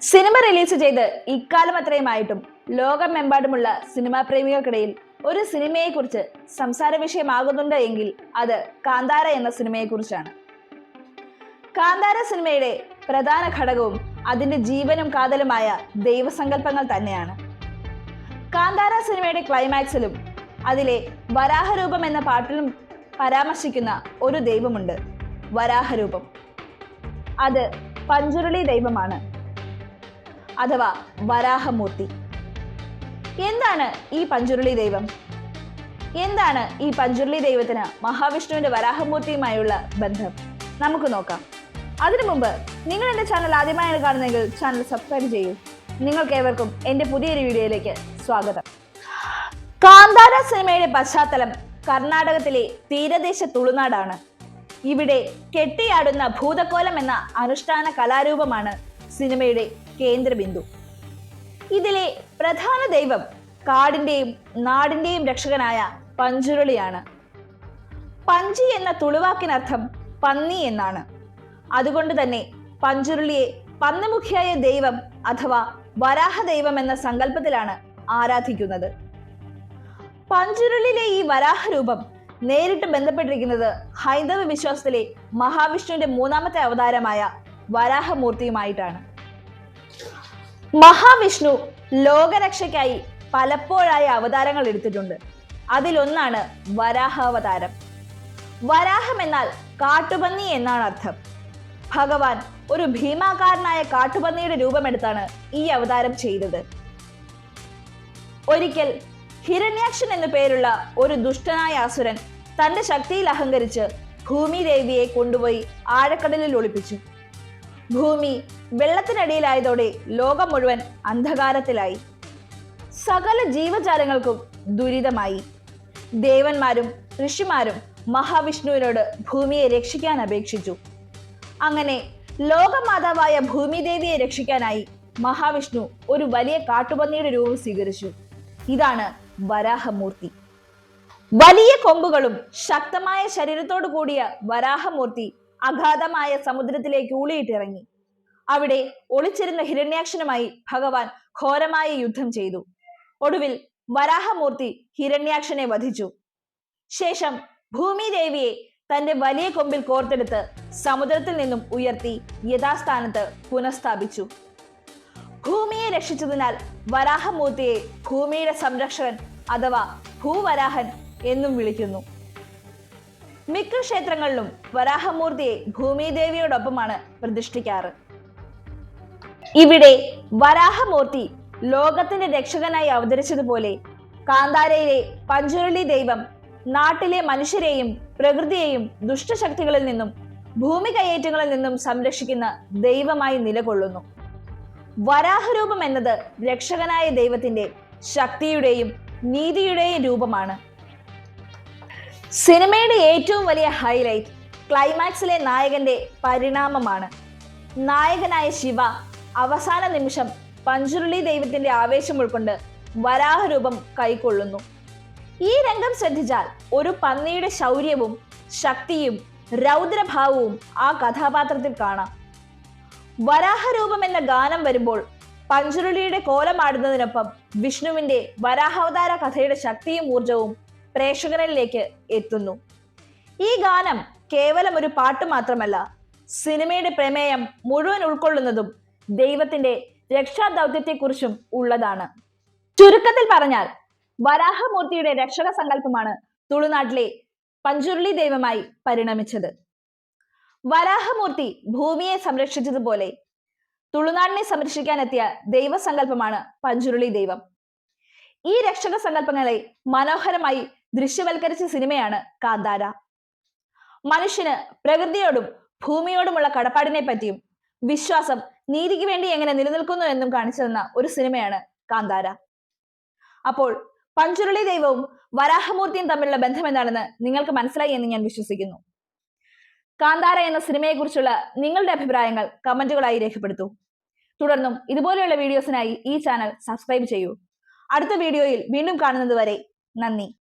Cinema release ചെയ്ത് ഇക്കാലം അത്രയുമായിട്ടും ലോകമെമ്പാടുമുള്ള സിനിമാ പ്രേമികൾക്കിടയിൽ ഒരു സിനിമയെക്കുറിച്ച് സംസാര വിഷയമാകുന്നുണ്ട് എങ്കിൽ അത് കാന്താര എന്ന സിനിമയെക്കുറിച്ചാണ്. കാന്താര സിനിമയുടെ പ്രധാന ഘടകവും അതിന്റെ ജീവനും കാതലുമായ ദൈവസങ്കല്പങ്ങൾ തന്നെയാണ്. കാന്താര സിനിമയുടെ ക്ലൈമാക്സിലും അതിലെ വരാഹരൂപം എന്ന പാട്ടിലും പരാമർശിക്കുന്ന ഒരു ദൈവമുണ്ട് വരാഹരൂപം. അത് പഞ്ചുരുളി ദൈവമാണ്. അഥവാ വരാഹമൂർത്തി. എന്താണ് ഈ പഞ്ചുരുളി ദൈവം? എന്താണ് ഈ പഞ്ചുരുളി ദൈവത്തിന് മഹാവിഷ്ണുവിന്റെ വരാഹമൂർത്തിയുമായുള്ള ബന്ധം? നമുക്ക് നോക്കാം. അതിനു മുമ്പ് നിങ്ങൾ എന്റെ ചാനൽ ആദ്യമായാണ് കാണുന്നതെങ്കിൽ ചാനൽ സബ്സ്ക്രൈബ് ചെയ്യൂ. നിങ്ങൾക്ക് ഏവർക്കും എന്റെ പുതിയൊരു വീഡിയോയിലേക്ക് സ്വാഗതം. കാന്താര സിനിമയുടെ പശ്ചാത്തലം കർണാടകത്തിലെ തീരദേശ തുളുനാടാണ്. ഇവിടെ കെട്ടിയാടുന്ന ഭൂതക്കോലം എന്ന അനുഷ്ഠാന കലാരൂപമാണ് സിനിമയുടെ കേന്ദ്രബിന്ദു. ഇതിലെ പ്രധാന ദൈവം കാടിന്റെയും നാടിന്റെയും രക്ഷകനായ പഞ്ചുരുളിയാണ്. പഞ്ചി എന്ന തുളുവാക്കിനർത്ഥം പന്നി എന്നാണ്. അതുകൊണ്ട് തന്നെ പഞ്ചുരുളിയെ പന്നമുഖിയായ ദൈവം അഥവാ വരാഹ ദൈവം എന്ന സങ്കല്പത്തിലാണ് ആരാധിക്കുന്നത്. പഞ്ചുരുളിലെ ഈ വരാഹ രൂപം നേരിട്ട് ബന്ധപ്പെട്ടിരിക്കുന്നത് ഹൈന്ദവ വിശ്വാസത്തിലെ മഹാവിഷ്ണുവിന്റെ മൂന്നാമത്തെ അവതാരമായ വരാഹമൂർത്തിയുമായിട്ടാണ്. മഹാവിഷ്ണു ലോകരക്ഷയ്ക്കായി പലപ്പോഴായി അവതാരങ്ങൾ എടുത്തിട്ടുണ്ട്. അതിലൊന്നാണ് വരാഹാവതാരം. വരാഹം എന്നാൽ കാട്ടുപന്നി എന്നാണ് അർത്ഥം. ഭഗവാൻ ഒരു ഭീമാകാരനായ കാട്ടുപന്നിയുടെ രൂപമെടുത്താണ് ഈ അവതാരം ചെയ്തത്. ഒരിക്കൽ ഹിരണ്യാക്ഷൻ എന്നു പേരുള്ള ഒരു ദുഷ്ടനായ അസുരൻ തന്റെ ശക്തിയിൽ അഹങ്കരിച്ച് ഭൂമി ദേവിയെ കൊണ്ടുപോയി ആഴക്കടലിൽ ഒളിപ്പിച്ചു. ഭൂമി വെള്ളത്തിനടിയിലായതോടെ ലോകം മുഴുവൻ അന്ധകാരത്തിലായി. സകല ജീവജാലങ്ങൾക്കും ദുരിതമായി. ദേവന്മാരും ഋഷിമാരും മഹാവിഷ്ണുവിനോട് ഭൂമിയെ രക്ഷിക്കാൻ അപേക്ഷിച്ചു. അങ്ങനെ ലോകമാതാവായ ഭൂമിദേവിയെ രക്ഷിക്കാനായി മഹാവിഷ്ണു ഒരു വലിയ കാട്ടുപന്നിയുടെ രൂപം സ്വീകരിച്ചു. ഇതാണ് വരാഹമൂർത്തി. വലിയ കൊമ്പുകളും ശക്തമായ ശരീരത്തോടു കൂടിയ വരാഹമൂർത്തി അഗാധമായ സമുദ്രത്തിലേക്ക് ഊളിയിട്ടിറങ്ങി. അവിടെ ഒളിച്ചിരുന്ന ഹിരണ്യാക്ഷനുമായി ഭഗവാൻ ഘോരമായ യുദ്ധം ചെയ്തു. ഒടുവിൽ വരാഹമൂർത്തി ഹിരണ്യാക്ഷനെ വധിച്ചു. ശേഷം ഭൂമിദേവിയെ തന്റെ വലിയ കൊമ്പിൽ കോർത്തെടുത്ത് സമുദ്രത്തിൽ നിന്നും ഉയർത്തി യഥാസ്ഥാനത്ത് പുനഃസ്ഥാപിച്ചു. ഭൂമിയെ രക്ഷിച്ചതിനാൽ വരാഹമൂർത്തിയെ ഭൂമിയുടെ സംരക്ഷകൻ അഥവാ ഭൂവരാഹൻ എന്നും വിളിക്കുന്നു. മിക്ക ക്ഷേത്രങ്ങളിലും വരാഹമൂർത്തിയെ ഭൂമിദേവിയോടൊപ്പമാണ് പ്രതിഷ്ഠിക്കാറ്. ഇവിടെ വരാഹമൂർത്തി ലോകത്തിന്റെ രക്ഷകനായി അവതരിച്ചതുപോലെ കാന്താരയിലെ പഞ്ചുരുളി ദൈവം നാട്ടിലെ മനുഷ്യരെയും പ്രകൃതിയെയും ദുഷ്ടശക്തികളിൽ നിന്നും ഭൂമി കയ്യേറ്റങ്ങളിൽ നിന്നും സംരക്ഷിക്കുന്ന ദൈവമായി നിലകൊള്ളുന്നു. വരാഹരൂപം എന്നത് രക്ഷകനായ ദൈവത്തിന്റെ ശക്തിയുടെയും നീതിയുടെയും രൂപമാണ്. സിനിമയുടെ ഏറ്റവും വലിയ ഹൈലൈറ്റ് ക്ലൈമാക്സിലെ നായകന്റെ പരിണാമമാണ്. നായകനായ ശിവ അവസാന നിമിഷം പഞ്ചുരുളി ദൈവത്തിന്റെ ആവേശം ഉൾക്കൊണ്ട് വരാഹരൂപം കൈക്കൊള്ളുന്നു. ഈ രംഗം ശ്രദ്ധിച്ചാൽ ഒരു പന്നിയുടെ ശൗര്യവും ശക്തിയും രൗദ്രഭാവവും ആ കഥാപാത്രത്തിൽ കാണാം. വരാഹരൂപം എന്ന ഗാനം വരുമ്പോൾ പഞ്ചുരുളിയുടെ കോലമാടുന്നതിനൊപ്പം വിഷ്ണുവിന്റെ വരാഹാവതാര കഥയുടെ ശക്തിയും ഊർജവും പ്രേക്ഷകരിലേക്ക് എത്തുന്നു. ഈ ഗാനം കേവലം ഒരു പാട്ട് മാത്രമല്ല സിനിമയുടെ പ്രമേയം മുഴുവൻ ഉൾക്കൊള്ളുന്നതും ദൈവത്തിന്റെ രക്ഷാദൗത്യത്തെക്കുറിച്ചും ഉള്ളതാണ്. ചുരുക്കത്തിൽ പറഞ്ഞാൽ വരാഹമൂർത്തിയുടെ രക്ഷക സങ്കല്പമാണ് തുളുനാട്ടിലെ പഞ്ചുരുളി ദൈവമായി പരിണമിച്ചത്. വരാഹമൂർത്തി ഭൂമിയെ സംരക്ഷിച്ചതുപോലെ തുളുനാടിനെ സംരക്ഷിക്കാനെത്തിയ ദൈവസങ്കല്പമാണ് പഞ്ചുരുളി ദൈവം. ഈ രക്ഷക സങ്കല്പങ്ങളെ മനോഹരമായി ദൃശ്യവൽക്കരിച്ച സിനിമയാണ് കാന്താര. മനുഷ്യന് പ്രകൃതിയോടും ഭൂമിയോടുമുള്ള കടപ്പാടിനെ പറ്റിയും വിശ്വാസം നീതിക്ക് വേണ്ടി എങ്ങനെ നിലനിൽക്കുന്നു എന്നും കാണിച്ചു തന്ന ഒരു സിനിമയാണ് കാന്താര. അപ്പോൾ പഞ്ചുരുളി ദൈവവും വരാഹമൂർത്തിയും തമ്മിലുള്ള ബന്ധം എന്താണെന്ന് നിങ്ങൾക്ക് മനസ്സിലായി എന്ന് ഞാൻ വിശ്വസിക്കുന്നു. കാന്താര എന്ന സിനിമയെക്കുറിച്ചുള്ള നിങ്ങളുടെ അഭിപ്രായങ്ങൾ കമന്റുകളായി രേഖപ്പെടുത്തൂ. തുടർന്നും ഇതുപോലെയുള്ള വീഡിയോസിനായി ഈ ചാനൽ സബ്സ്ക്രൈബ് ചെയ്യൂ. അടുത്ത വീഡിയോയിൽ വീണ്ടും കാണുന്നത് വരെ നന്ദി.